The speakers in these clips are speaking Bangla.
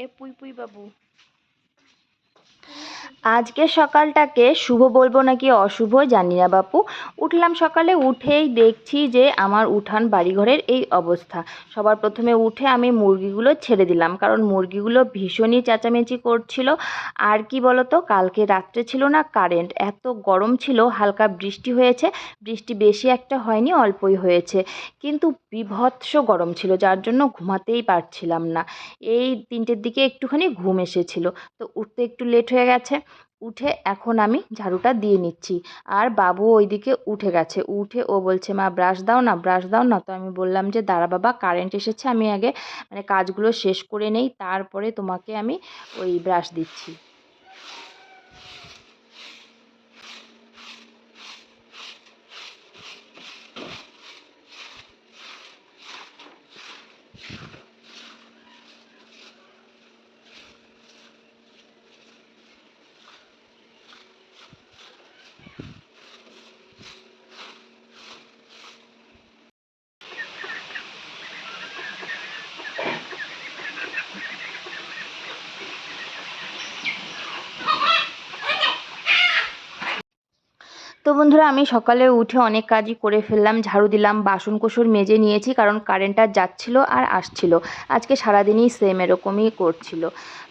É Pui Pui Babu. আজকে সকালটাকে শুভ বলব নাকি অশুভ জানি না বাপু। উঠলাম সকালে, উঠেই দেখছি যে আমার উঠান বাড়িঘরের এই অবস্থা। সবার প্রথমে উঠে আমি মুরগিগুলো ছেড়ে দিলাম, কারণ মুরগিগুলো ভীষণই চেঁচামেচি করছিল। আর কি বলতো, কালকে রাত্রে ছিল না কারেন্ট, এত গরম ছিল, হালকা বৃষ্টি হয়েছে। বৃষ্টি বেশি একটা হয়নি, অল্পই হয়েছে। কিন্তু বিভৎস গরম ছিল, যার জন্য ঘুমাতেই পারছিলাম না। এই তিনটের দিকে একটুখানি ঘুম এসেছিল। তো উঠতে একটু লেট হয়ে গেছে। উঠে এখন আমি ঝাড়ুটা দিয়ে নিচ্ছি। আর বাবু ওইদিকে উঠে গেছে। উঠে ও বলছে, মা ব্রাশ দাও না ব্রাশ দাও না। তো আমি বললাম যে, দাঁড়া বাবা কারেন্ট এসেছে, আমি আগে মানে কাজগুলো শেষ করে নেই। তারপরে তোমাকে আমি ওই ব্রাশ দিচ্ছি। তো বন্ধুরা, আমি সকালে উঠে অনেক কাজই করে ফেললাম, ঝাড়ু দিলাম বাসন কোসর মেজে নিয়েছি, কারণ কারেন্টটা যাচ্ছিল আর আসছিল। আজকে সারাদিনই সেম এরকমই করছিল।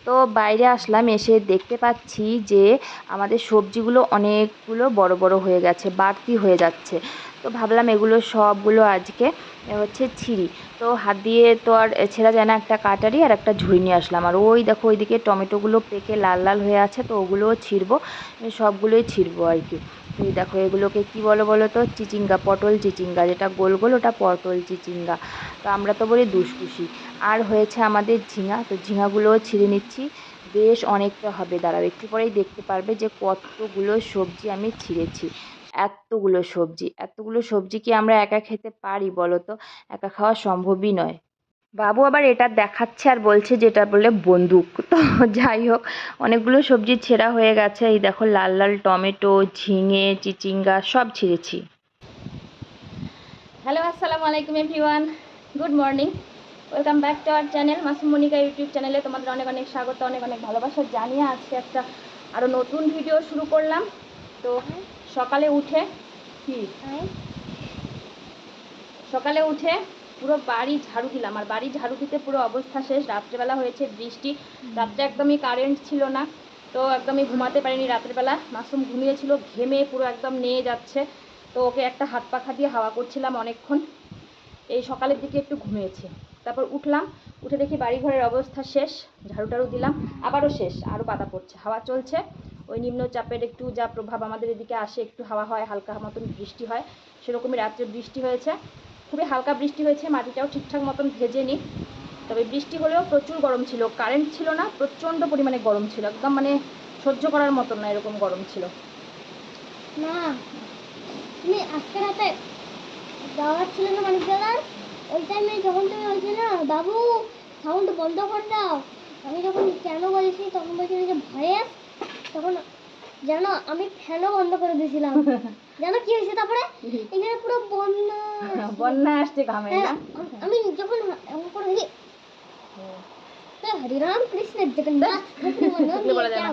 তো বাইরে আসলাম, এসে দেখতে পাচ্ছি যে আমাদের সবজিগুলো অনেকগুলো বড় বড় হয়ে গেছে, বাড়তি হয়ে যাচ্ছে। তো ভাবলাম এগুলো সবগুলো আজকে হচ্ছে ছিঁড়ি। তো হাত দিয়ে তো আর ছেঁড়া যায় না, একটা কাটারি আর একটা ঝুড়ি নিয়ে আসলাম। আর ওই দেখো, ওইদিকে টমেটোগুলো পেকে লাল লাল হয়ে আছে, তো ওগুলোও ছিঁড়বো সবগুলোই ছিঁড়বো আর কি। এই দেখো, এগুলোকে কি বলো বলো তো, চিচিঙ্গা, পটল চিচিঙ্গা, যেটা গোল গোল, ওটা পটল চিচিঙ্গা। তো আমরা তো বলি দুষ্কুশি আর হয়েছে আমাদের ঝিঙা। তো ঝিঙাগুলোও ছিঁড়ে নিচ্ছি। বেশ অনেকটা হবে, দাঁড়াও, একটু পরেই দেখতে পারবে যে কতগুলো সবজি আমি ছিঁড়েছি। এতগুলো সবজি এতগুলো সবজি কি আমরা একা খেতে পারি বলো তো? একা খাওয়া সম্ভবই নয়। বাবু আবার এটা দেখাচ্ছে আর বলছে যেটা বলে বন্দুক। তো যাই হোক, অনেকগুলো সবজি ছেঁড়া হয়ে গেছে। এই দেখো, লাল লাল টমেটো, ঝিঙে, চিচিঙ্গা, সব ছিঁড়েছি। হ্যালো আসসালামু আলাইকুম everyone good morning welcome back to our channel Masum Monika YouTube চ্যানেলে তোমাদের অনেক অনেক স্বাগত অনেক অনেক ভালোবাসা জানিয়ে আজকে একটা আরও নতুন ভিডিও শুরু করলাম। তো সকালে উঠে কি? সকালে উঠে পুরো বাড়ি ঝাড়ু দিলাম আর বাড়ি ঝাড়ু দিতে পুরো অবস্থা শেষ। রাত্রেবেলা হয়েছে বৃষ্টি রাত্রে একদমই কারেন্ট ছিল না তো একদমই ঘুমাতে পারিনি রাত্রেবেলা। মাসুম ঘুমিয়েছিল ঘেমে পুরো একদম নিয়ে যাচ্ছে। তো ওকে একটা হাত পাখা দিয়ে হাওয়া করছিলাম অনেকক্ষণ। এই সকালের দিকে একটু ঘুমিয়েছে। তারপর উঠলাম, উঠে দেখি বাড়ি ঘরের অবস্থা শেষ ঝাড়ু টাড়ু দিলাম, আবারও শেষ, আরও পাতা পড়ছে, হাওয়া চলছে। ওই নিম্নচাপের একটু যা প্রভাব আমাদের এদিকে আসে, একটু হাওয়া হয়, হালকা মতন বৃষ্টি হয়, সেরকমই রাত্রে বৃষ্টি হয়েছে। খুবই হালকা বৃষ্টি হয়েছে, মাটিটাও ঠিকঠাক মতন ভেজে নি তবে বৃষ্টি হলেও প্রচুর গরম ছিল কারেন্ট ছিল না, প্রচণ্ড পরিমাণে গরম ছিল, একদম মানে সহ্য করার মতন না এরকম গরম ছিল। না তুমি আজকে রাতে যাওয়ার ছিল না দাদার ওই টাইমে যখন তুমি বলছিলে না বাবু সাউন্ড বন্ধ কর দাও। আমি যখন কেন বলেছি তখন বলছিল যে ভয়ে তখন জানো আমি ফ্যানও বন্ধ করে দিয়েছিলাম। জানো কি হয়েছে তারপরে? এখানে পুরো বন্যা বন্যা আসছে ঘামে না? হ্যাঁ, আমি যখন এমন করে দেখি তো হরিরাম কৃষ্ণ জগন্নাথ কি বলা যায় না?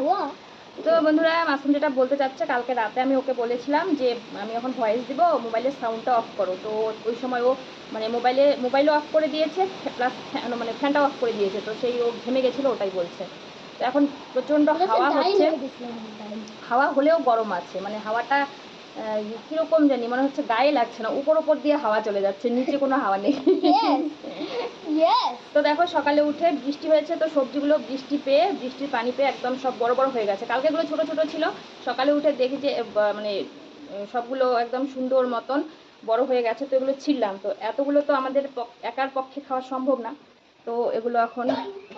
তো বন্ধুরা মাসুম যেটা বলতে চাচ্ছে কালকে রাতে আমি ওকে বলেছিলাম যে আমি এখন ভয়েস দিব মোবাইলের সাউন্ডটা অফ করো। তো ওই সময় ও মানে মোবাইলে মোবাইলও অফ করে দিয়েছে প্লাস মানে ফ্যানটা অফ করে দিয়েছে তো সেই ও ঘেমে গেছিল ওটাই বলছে। তো এখন প্রচণ্ড হাওয়া হচ্ছে। হাওয়া হলেও গরম আছে মানে হাওয়াটা কীরকম জানি মনে হচ্ছে গায়ে লাগছে না উপর উপর দিয়ে হাওয়া চলে যাচ্ছে নিচে কোনো হাওয়া নেই। তো দেখো সকালে উঠে বৃষ্টি হয়েছে তো সবজিগুলো বৃষ্টি পেয়ে বৃষ্টির পানি পেয়ে একদম সব বড় বড় হয়ে গেছে। কালকেগুলো ছোট ছোট ছিল সকালে উঠে দেখি যে মানে সবগুলো একদম সুন্দর মতন বড় হয়ে গেছে তো এগুলো ছিললাম তো এতগুলো তো আমাদের একার পক্ষে খাওয়া সম্ভব না। তো এগুলো এখন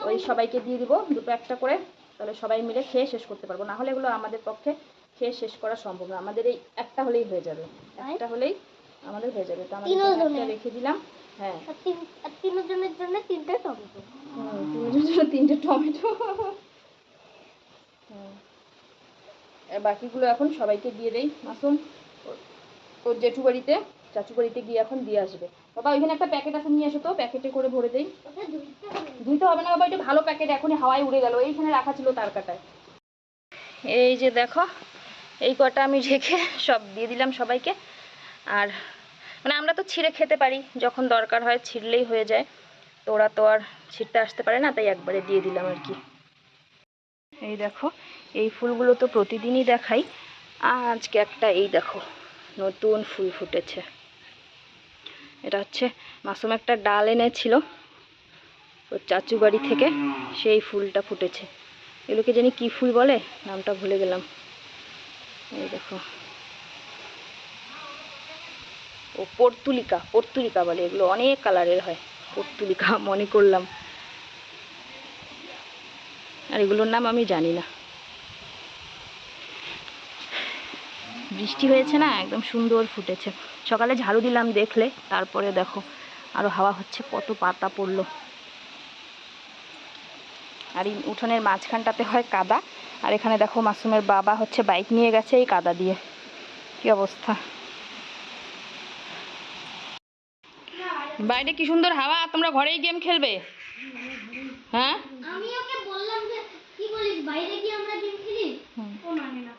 ওই সবাইকে দিয়ে দিব দুটো একটা করে তাহলে সবাই মিলে খেয়ে শেষ করতে পারব। না হলে এগুলো আমাদের পক্ষে খেয়ে শেষ করা সম্ভব না। আমাদের এই একটা হলেই হয়ে যাবে। একটা হলেই আমাদের হয়ে যাবে। তো তিনজনের। রেখে দিলাম। হ্যাঁ। তিনজনের জন্য তিনটে টমেটো। তিনজনের জন্য তিনটে টমেটো। বাকিগুলো এখন সবাইকে দিয়ে দেই। মাসুম ওর- জেঠু বাড়িতে চাচু বাড়িতে গিয়ে এখন দিয়ে আসবে। বাবা ওইখানে একটা প্যাকেট আছে নিয়ে এসো তো প্যাকেটে করে ভরে দেই। ধুইতে হবে। না বাবা এটা ভালো প্যাকেট এখনই হাওয়ায় উড়ে গেল। এইখানে রাখা ছিল তার কাটায়। এই যে দেখো এই কটা আমি রেখে সব দিয়ে দিলাম সবাইকে। আর মানে আমরা তো ছিঁড়ে খেতে পারি, যখন দরকার হয় ছিঁড়লেই হয়ে যায়। তো ওরা তো আর ছিঁড়তে আসতে পারে না, তাই একবারে দিয়ে দিলাম আর কি। এই দেখো, এই ফুলগুলো তো প্রতিদিনই দেখাই। আজকে একটা এই দেখো, নতুন ফুল ফুটেছে। এটা হচ্ছে মাসুম একটা ডাল এনেছিল, ওর চাচু বাড়ি থেকে। সেই ফুলটা ফুটেছে। এগুলোকে জানি কি ফুল বলে? নামটা ভুলে গেলাম। এই দেখো। ও পর্তুলিকা পর্তুলিকা বলে এগুলো অনেক কালারের হয়। পর্তুলিকা, মনে করলাম। আর এগুলোর নাম আমি জানি না। বৃষ্টি হয়েছে না? একদম সুন্দর ফুটেছে। সকালে ঝাড়ু দিলাম দেখলে, তারপরে দেখো আরও হাওয়া হচ্ছে, কত পাতা পড়ল। আর এই উঠোনের মাঝখানটাতে হয় কাদা। আর এখানে দেখো মাসুমের বাবা হচ্ছে বাইক নিয়ে গেছে এই কাদা দিয়ে। কি অবস্থা? বাইরে কি সুন্দর হাওয়া? তোমরা ঘরেই গেম খেলবে? হ্যাঁ? আমি ওকে বললাম যে কি বলিস বাইরে গিয়ে আমরা গেম খেলি? ও মানে না।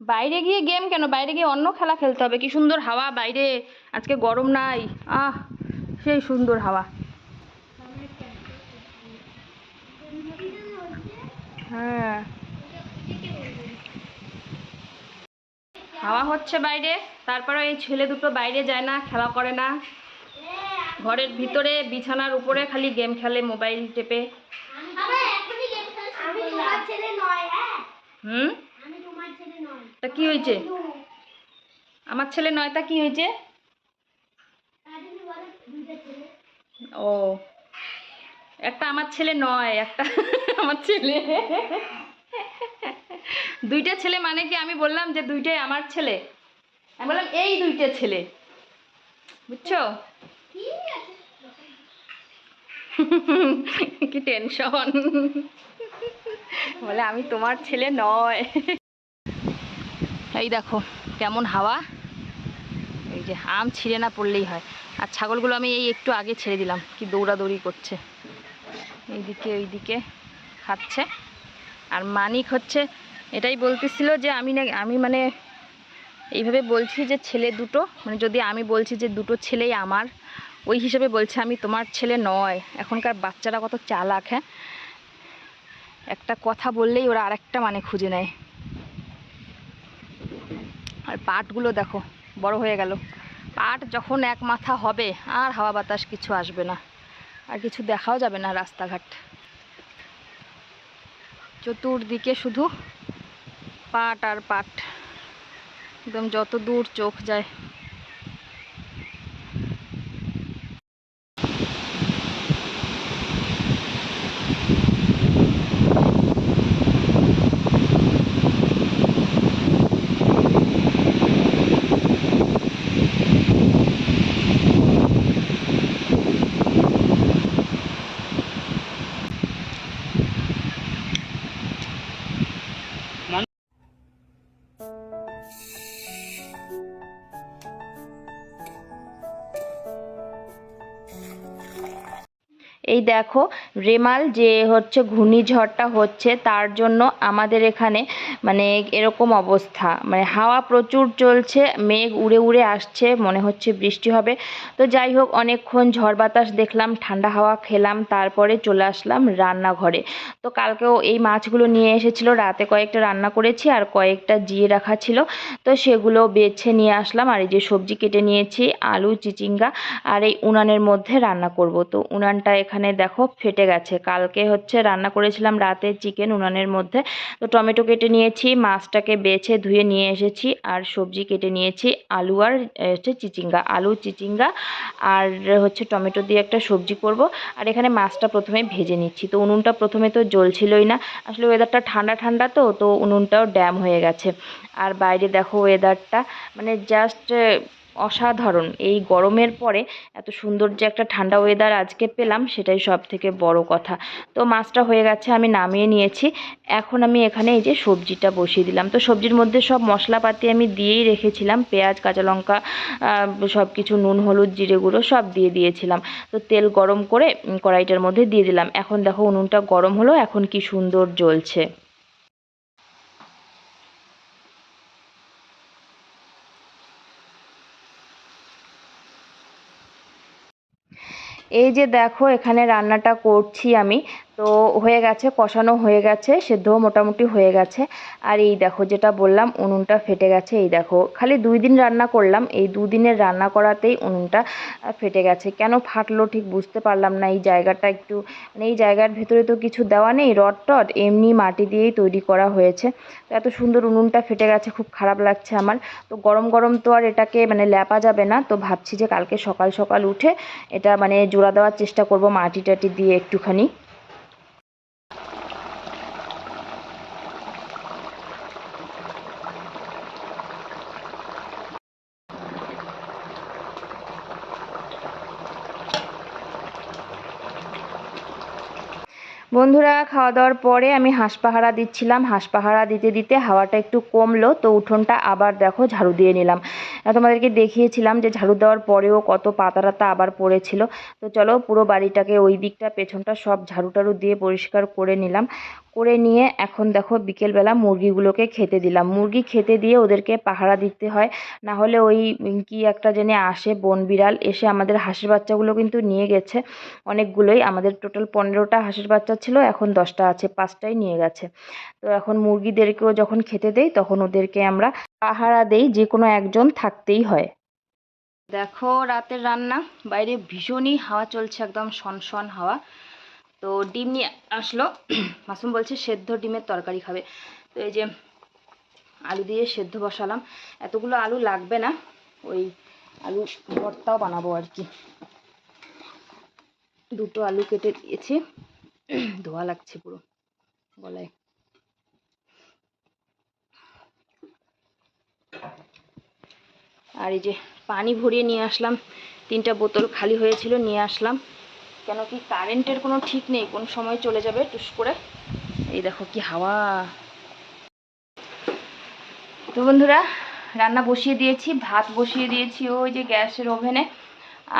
বাইরে গিয়ে গেম কেন? বাইরে গিয়ে অন্য খেলা খেলতে হবে। কি সুন্দর হাওয়া বাইরে। আজকে গরম নাই। আহ সেই সুন্দর হাওয়া। হ্যাঁ। হাওয়া হচ্ছে বাইরে তারপরে এই ছেলে দুটো বাইরে যায় না খেলা করে না। ঘরের ভিতরে বিছানার উপরে খালি গেম খেলে মোবাইল টেপে। হ্যাঁ? হুম? আমি তোমার ছেলে নয়। তা কি হয়েছে? আমার ছেলে নয় তা কি হয়েছে? ও। একটা আমার ছেলে নয়, একটা আমার ছেলে। দুইটা ছেলে মানে কি? আমি বললাম যে দুইটাই আমার ছেলে। আমি বললাম, এই দুইটা ছেলে। বুঝছ? কি টেনশন বলে, আমি তোমার ছেলে নয়। এই দেখো, কেমন হাওয়া। এই যে আম ছিঁড়ে না পড়লেই হয়। আর ছাগলগুলো আমি এই একটু আগে ছেড়ে দিলাম, কি দৌড়াদৌড়ি করছে। এইদিকে ওইদিকে খাচ্ছে। আর মানিক হচ্ছে, এটাই বলতেছিল যে আমি না, আমি মানে এইভাবে বলছি যে ছেলে দুটো মানে যদি আমি বলছি যে দুটো ছেলেই আমার, ওই হিসেবে বলছে আমি তোমার ছেলে নয়। এখনকার বাচ্চারা কত চালাক হ্যাঁ? একটা কথা বললেই ওরা আরেকটা মানে খুঁজে নেয়। আর পাটগুলো দেখো, বড় হয়ে গেল। পাট যখন এক মাথা হবে, আর হাওয়া বাতাস কিছু আসবে না। আর কিছু দেখাও যাবে না রাস্তাঘাট। চতুর্দিকে শুধু পাট আর পাট। একদম যত দূর চোখ যায়। এই দেখো, রেমাল যে হচ্ছে ঘূর্ণিঝড়টা হচ্ছে, তার জন্য আমাদের এখানে মানে এরকম অবস্থা। মানে হাওয়া প্রচুর চলছে, মেঘ উড়ে উড়ে আসছে, মনে হচ্ছে বৃষ্টি হবে। তো যাই হোক, অনেকক্ষণ ঝড় বাতাস দেখলাম, ঠান্ডা হাওয়া খেলাম, তারপরে চলে আসলাম রান্নাঘরে। তো কালকেও এই মাছগুলো নিয়ে এসেছিল, রাতে কয়েকটা রান্না করেছি আর কয়েকটা জিয়ে রাখা ছিল। তো সেগুলো বেছে নিয়ে আসলাম, আর এই যে সবজি কেটে নিয়েছি, আলু, চিচিঙ্গা আর এই উনানের মধ্যে রান্না করব। তো উনানটা এখানে দেখো ফেটে গেছে। কালকে হচ্ছে রান্না করেছিলাম রাতে চিকেন উনানের মধ্যে। তো টমেটো কেটে নিয়েছি, মাছটাকে বেছে ধুয়ে নিয়ে এসেছি, আর সবজি কেটে নিয়েছি, আলু আর হচ্ছে চিচিঙ্গা। আলু, চিচিঙ্গা আর হচ্ছে টমেটো দিয়ে একটা সবজি করব। আর এখানে মাছটা প্রথমে ভেজে নিচ্ছি। তো উনুনটা প্রথমে তো জ্বলছিলই না। আসলে ওয়েদারটা ঠান্ডা ঠান্ডা তো তো উনুনটাও ড্যাম হয়ে গেছে। আর বাইরে দেখো ওয়েদারটা মানে জাস্ট অসাধারণ। এই গরমের পরে এত সুন্দর যে একটা ঠান্ডা ওয়েদার আজকে পেলাম, সেটাই সব থেকে বড় কথা। তো মাছটা হয়ে গেছে, আমি নামিয়ে নিয়েছি। এখন আমি এখানে এই যে সবজিটা বসিয়ে দিলাম। তো সবজির মধ্যে সব মশলাপাতি আমি দিয়েই রেখেছিলাম। পেঁয়াজ, কাঁচা লঙ্কা সব কিছু নুন, হলুদ, জিরে গুঁড়ো সব দিয়ে দিয়েছিলাম। তো তেল গরম করে কড়াইটার মধ্যে দিয়ে দিলাম। এখন দেখো উনুনটা গরম হলো, এখন কি সুন্দর জ্বলছে। এই যে দেখো এখানে রান্নাটা করছি আমি। তো হয়ে গেছে, কষানো হয়ে গেছে, সেদ্ধও মোটামুটি হয়ে গেছে। আর এই দেখো যেটা বললাম, উনুনটা ফেটে গেছে, এই দেখো। খালি দুই দিন রান্না করলাম, এই দুদিনের রান্না করাতেই উনুনটা ফেটে গেছে। কেন ফাটলো ঠিক বুঝতে পারলাম না, এই জায়গাটা একটু মানে এই জায়গার ভেতরে তো কিছু দেওয়া নেই রড টড এমনি মাটি দিয়েই তৈরি করা হয়েছে। তো এত সুন্দর উনুনটা ফেটে গেছে, খুব খারাপ লাগছে আমার। তো গরম গরম তো আর এটাকে মানে ল্যাপা যাবে না, তো ভাবছি যে কালকে সকাল সকাল উঠে এটা মানে জোড়া দেওয়ার চেষ্টা করব মাটি টাটি দিয়ে একটুখানি। বন্ধুরা খাওয়া দাওয়ার পরে আমি হাঁস পাহারা দিচ্ছিলাম। হাঁস পাহারা দিতে দিতে হাওয়াটা একটু কমলো, তো উঠোনটা আবার দেখো ঝাড়ু দিয়ে নিলাম। তোমাদেরকে দেখিয়েছিলাম যে ঝাড়ু দেওয়ার পরেও কত পাতা টাতা আবার পড়েছিল। তো চলো পুরো বাড়িটাকে ওই দিকটা, পেছনটা সব ঝাড়ু টাড়ু দিয়ে পরিষ্কার করে নিলাম। করে নিয়ে এখন দেখো বিকেলবেলা মুরগিগুলোকে খেতে দিলাম। মুরগি খেতে দিয়ে ওদেরকে পাহারা দিতে হয়। না হলে ওই কি একটা জেনে আসে বন বিড়াল, এসে আমাদের হাঁসের বাচ্চাগুলো কিন্তু নিয়ে গেছে। অনেকগুলোই। আমাদের টোটাল পনেরোটা হাঁসের বাচ্চা ছিল, এখন দশটা আছে, পাঁচটাই নিয়ে গেছে। তো এখন মুরগিদেরকেও যখন খেতে দেই, তখন ওদেরকে আমরা পাহারা দেই, যে কোনো একজন থাকতেই হয়। দেখো রাতের রান্না, বাইরে ভীষণই হাওয়া চলছে, একদম সনসন হাওয়া। তো ডিম নিয়ে আসলো, মাসুম বলছে সেদ্ধ ডিমের তরকারি খাবে। তো এই যে আলু দিয়ে সেদ্ধ বসালাম। এতগুলো আলু লাগবে না, ওই আলু ভর্তাও বানাবো আর কি। দুটো আলু কেটে দিয়েছি। ধোয়া লাগছে পুরো গলায়। আর এই যে পানি ভরিয়ে নিয়ে আসলাম। তিনটা বোতল খালি হয়েছিল, নিয়ে আসলাম। কেন কি কারেন্টের কোনো ঠিক নেই, কোন সময় চলে যাবে টুস করে। এই দেখো কি হাওয়া। তো বন্ধুরা, রান্না বসিয়ে দিয়েছি, ভাত বসিয়ে দিয়েছি ওই যে গ্যাসের ওভেনে।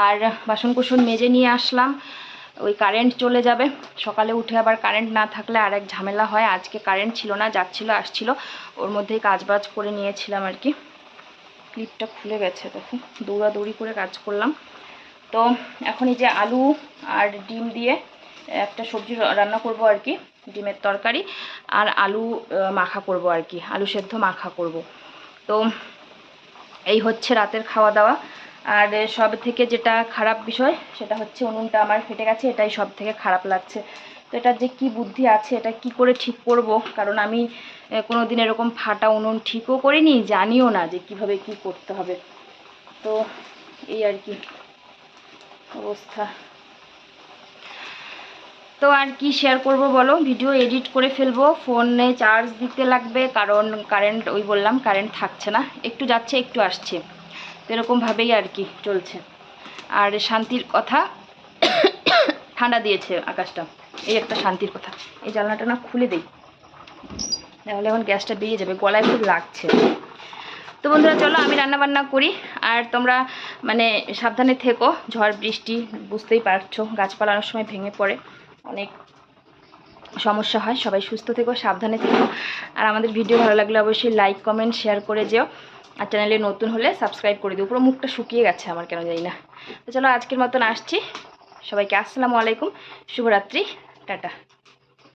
আর বাসন কুসন মেজে নিয়ে আসলাম। ওই কারেন্ট চলে যাবে। সকালে উঠে আবার কারেন্ট না থাকলে আর এক ঝামেলা হয়। আজকে কারেন্ট ছিল না, যাচ্ছিল, আসছিল। ওর মধ্যেই কাজবাজ করে নিয়েছিলাম আর কি। ক্লিপটা খুলে গেছে, দেখো। দৌড়াদৌড়ি করে কাজ করলাম। তো এখন এই যে আলু আর ডিম দিয়ে একটা সবজি রান্না করব আর কি, ডিমের তরকারি, আর আলু মাখা করব আর কি, আলু সেদ্ধ, মাখা করব। তো এই হচ্ছে রাতের খাওয়া দাওয়া আর সব থেকে যেটা খারাপ বিষয়, সেটা হচ্ছে উনুনটা আমার ফেটে গেছে, এটাই সব থেকে খারাপ লাগছে। তো এটার যে কি বুদ্ধি আছে, এটা কি করে ঠিক করব? কারণ আমি কোনো দিন এরকম ফাটা উনুন ঠিকও করিনি, জানিও না যে কীভাবে কি করতে হবে। তো এই আর কি অবস্থা। তো আর কি শেয়ার করব বলো? ভিডিও এডিট করে ফেলব ফোনে চার্জ দিতে লাগবে, কারণ কারেন্ট ওই বললাম কারেন্ট থাকছে না। একটু যাচ্ছে, একটু আসছে। তো এরকমভাবেই আর কি চলছে। আর শান্তির কথা ঠান্ডা দিয়েছে আকাশটা। এই একটা শান্তির কথা। এই জানলাটা না খুলে দেই। তাহলে এখন গ্যাসটা বেরিয়ে যাবে, গলায় খুব লাগছে। তো বন্ধুরা, চলো আমি রান্না বান্না করি, আর তোমরা মানে সাবধানে থেকো, ঝড়, বৃষ্টি, বুঝতেই পারছ গাছপালা অনেক সময় ভেঙে পড়ে, অনেক সমস্যা হয়, সবাই সুস্থ থেকো, সাবধানে থেকো। আর আমাদের ভিডিও ভালো লাগলে অবশ্যই লাইক কমেন্ট শেয়ার করে যেও। আর চ্যানেলে নতুন হলে সাবস্ক্রাইব করে দিও। পুরো মুখটা শুকিয়ে গেছে আমার, কেন জানি না। তো চলো আজকের মতন আসছি। সবাইকে আসসালামু আলাইকুম, শুভরাত্রি। টাটা।